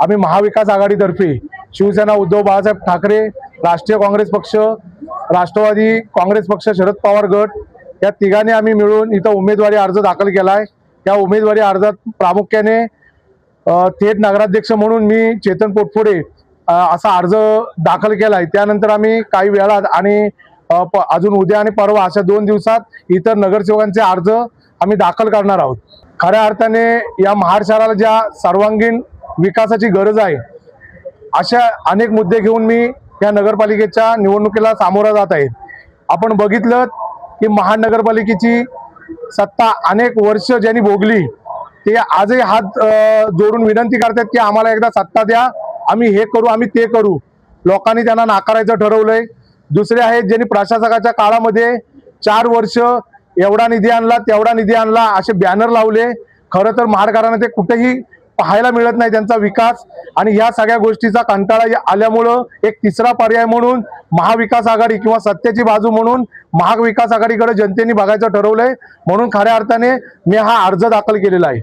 आम्ही महाविकास आघाडीतर्फे शिवसेना उद्धव बाळासाहेब ठाकरे राष्ट्रीय काँग्रेस पक्ष राष्ट्रवादी काँग्रेस पक्ष शरद पवार गट या तिघांनी आम्ही मिळून इथं उमेदवारी अर्ज दाखल केलाय. त्या उमेदवारी अर्जात प्रामुख्याने थेट नगराध्यक्ष म्हणून मी चेतन पोटफोडे असा अर्ज दाखल केलाय. त्यानंतर आम्ही काही वेळात आणि प- अजून उद्या आणि परवा अशा दोन दिवसात इतर नगरसेवकांचे अर्ज आम्ही दाखल करणार आहोत. खऱ्या अर्थाने या महाड शहराला ज्या सर्वांगीण विकासाची गरज आहे. अशा अनेक मुद्दे घेऊन मी या नगरपालिकेच्या निवडणुकीला सामोरा जात आहे. आपण बघितलं की महानगरपालिकेची सत्ता अनेक वर्ष ज्यांनी भोगली ते आजही हात जोडून विनंती करतात की आम्हाला एकदा सत्ता द्या आम्ही हे करू आम्ही ते करू. लोकांनी त्यांना नाकारायचं ठरवलंय. दुसरे आहेत ज्यांनी प्रशासकाच्या काळामध्ये चार वर्ष एवढा निधी आणला तेवढा निधी आणला असे बॅनर लावले. खरं तर महाडकरांना ते कुठेही पाहायला मिळत नाही त्यांचा विकास. आणि या सगळ्या गोष्टीचा कंटाळा आल्यामुळं एक तिसरा पर्याय म्हणून महाविकास आघाडी किंवा सत्तेची बाजू म्हणून महाविकास आघाडीकडे जनतेने बघायचं ठरवलंय. म्हणून खऱ्या अर्थाने मी हा अर्ज दाखल केलेला आहे.